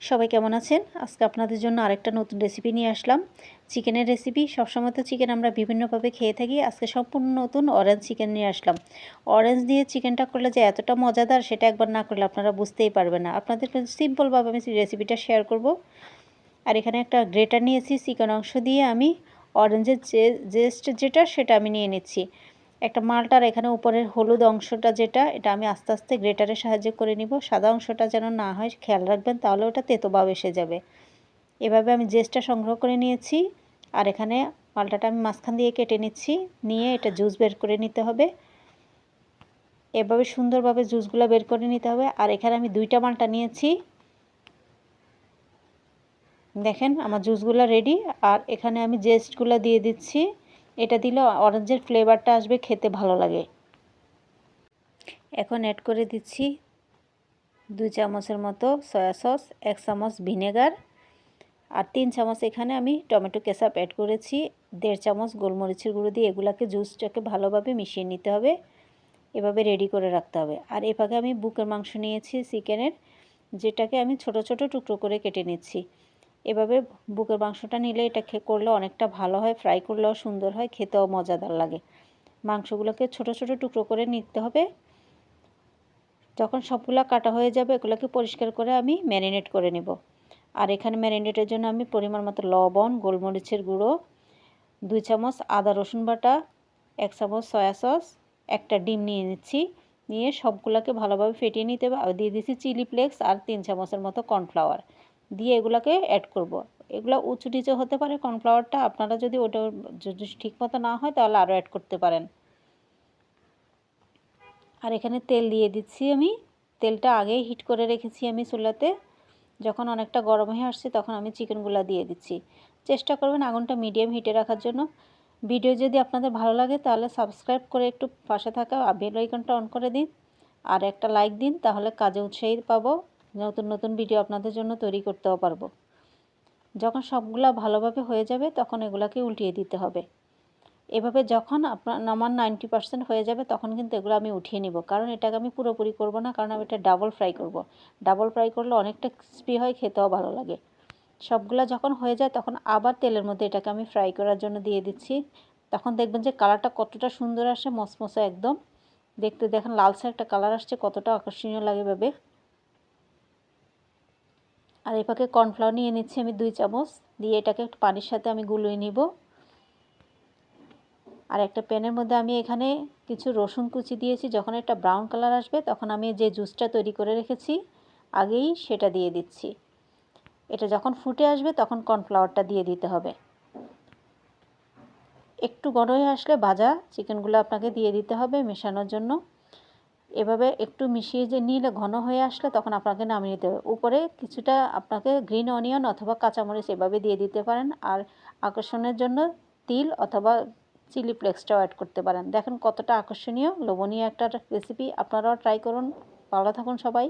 সবাই কেমন আছেন? আজকে আপনাদের জন্য আরেকটা নতুন রেসিপি নিয়ে আসলাম। চিকেনের রেসিপি সবসময় তো চিকেন আমরা বিভিন্নভাবে খেয়ে থাকি। আজকে সম্পূর্ণ নতুন অরেঞ্জ চিকেন নিয়ে আসলাম। অরেঞ্জ দিয়ে চিকেনটা করলে যে এতটা মজাদার, সেটা একবার না করলে আপনারা বুঝতেই পারবেন না। আপনাদের সিম্পলভাবে আমি রেসিপিটা শেয়ার করব। আর এখানে একটা গ্রেটার নিয়েছি। চিকেন অংশ দিয়ে আমি অরেঞ্জের যে জেস্ট যেটা, সেটা আমি নিয়ে নিচ্ছি। একটা মালটার এখানে উপরের হলুদ অংশটা যেটা, এটা আমি আস্তে আস্তে গ্রেটারের সাহায্যে করে নিব। সাদা অংশটা যেন না হয়, খেয়াল রাখবেন, তাহলে ওটা তেতোবাব এসে যাবে। এভাবে আমি জেসটা সংগ্রহ করে নিয়েছি, আর এখানে মালটাটা আমি মাঝখান দিয়ে কেটে নিচ্ছি, নিয়ে এটা জুস বের করে নিতে হবে। এভাবে সুন্দরভাবে জুসগুলো বের করে নিতে হবে। আর এখানে আমি দুইটা মালটা নিয়েছি। দেখেন, আমার জুসগুলো রেডি, আর এখানে আমি জেস্টগুলো দিয়ে দিচ্ছি। এটা দিলে অরেঞ্জের ফ্লেভারটা আসবে, খেতে ভালো লাগে। এখন অ্যাড করে দিচ্ছি দুই চামচের মতো সয়া সস এক চামচ ভিনেগার আর তিন চামচ এখানে আমি টমেটো কেচাপ অ্যাড করেছি। দেড় চামচ গোলমরিচের গুঁড়ো দিয়ে এগুলাকে জুসটাকে ভালোভাবে মিশিয়ে নিতে হবে। এভাবে রেডি করে রাখতে হবে। আর এভাবে আমি বুকের মাংস নিয়েছি চিকেনের যেটাকে আমি ছোট ছোট টুকরো করে কেটে নিচ্ছি। এভাবে বুকের মাংসটা নিলে এটা খেয়ে করলে অনেকটা ভালো হয় ফ্রাই করলেও সুন্দর হয়, খেতেও মজাদার লাগে। মাংসগুলোকে ছোট ছোট টুকরো করে নিতে হবে। যখন সবগুলো কাটা হয়ে যাবে এগুলোকে পরিষ্কার করে আমি ম্যারিনেট করে নেব। আর এখানে ম্যারিনেটের জন্য আমি পরিমাণ মতো লবণ, গোলমরিচের গুঁড়ো, দুই চামচ আদা রসুন বাটা, এক চামচ সয়া সস একটা ডিম নিয়ে নিচ্ছি। নিয়ে সবগুলোকে ভালোভাবে ফেটিয়ে নিতে হবে। দিয়ে দিচ্ছি চিলি ফ্লেক্স আর তিন চামচের মতো কর্নফ্লাওয়ার দিয়ে এগুলোকে অ্যাড করব। এগুলো উঁচু নিচে হতে পারে কর্নফ্লাওয়ারটা আপনারা যদি ওটা যদি ঠিক মতো না হয় তাহলে আরও অ্যাড করতে পারেন। আর এখানে তেল দিয়ে দিচ্ছি আমি। তেলটা আগেই হিট করে রেখেছি আমি চুলাতে। যখন অনেকটা গরম হয়ে আসছে তখন আমি চিকেনগুলো দিয়ে দিচ্ছি। চেষ্টা করবেন আগুনটা মিডিয়াম হিটে রাখার জন্য। ভিডিও যদি আপনাদের ভালো লাগে তাহলে সাবস্ক্রাইব করে একটু পাশে থাকা বেল আইকনটা অন করে দিন। আর একটা লাইক দিন, তাহলে কাজে উৎসাহী পাবো। নতুন নতুন ভিডিও আপনাদের জন্য তৈরি করতেও পারব। যখন সবগুলা ভালোভাবে হয়ে যাবে, তখন এগুলাকে উল্টিয়ে দিতে হবে। এভাবে যখন আপনার আমার নাইনটি পার্সেন্ট হয়ে যাবে, তখন কিন্তু এগুলো আমি উঠিয়ে নিব। কারণ এটাকে আমি পুরোপুরি করব না, কারণ আমি এটা ডাবল ফ্রাই করব। ডাবল ফ্রাই করলে অনেকটা ক্রিস্পি হয়, খেতেও ভালো লাগে। সবগুলা যখন হয়ে যায়, তখন আবার তেলের মধ্যে এটাকে আমি ফ্রাই করার জন্য দিয়ে দিচ্ছি। তখন দেখবেন যে কালারটা কতটা সুন্দর আসে, মসমসে একদম। দেখতে দেখেন লালসে একটা কালার আসছে, কতটা আকর্ষণীয় লাগে ভেবে। আর এই কর্নফ্লাওয়ার নিয়ে নিচ্ছি আমি দুই চামচ। দিয়ে এটাকে একটু পানির সাথে আমি গুলিয়ে নিব। আর একটা প্যানের মধ্যে আমি এখানে কিছু রসুন কুচি দিয়েছি। যখন একটা ব্রাউন কালার আসবে, তখন আমি যে জুসটা তৈরি করে রেখেছি, আগেই সেটা দিয়ে দিচ্ছি। এটা যখন ফুটে আসবে, তখন কর্নফ্লাওয়ারটা দিয়ে দিতে হবে। একটু গড় হয়ে আসলে ভাজা চিকেনগুলো আপনাকে দিয়ে দিতে হবে মেশানোর জন্য। এভাবে একটু মিশিয়ে যে নিলে ঘন হয়ে আসলে তখন আপনাকে নামিয়ে নিতে হবে। উপরে কিছুটা আপনাকে গ্রিন অনিয়ন অথবা কাঁচামরিচ এভাবে দিয়ে দিতে পারেন আর আকর্ষণের জন্য তিল অথবা চিলি ফ্লেক্সটাও অ্যাড করতে পারেন। দেখেন কতটা আকর্ষণীয়, লোভনীয় একটা রেসিপি আপনারাও ট্রাই করুন। ভালো থাকুন সবাই।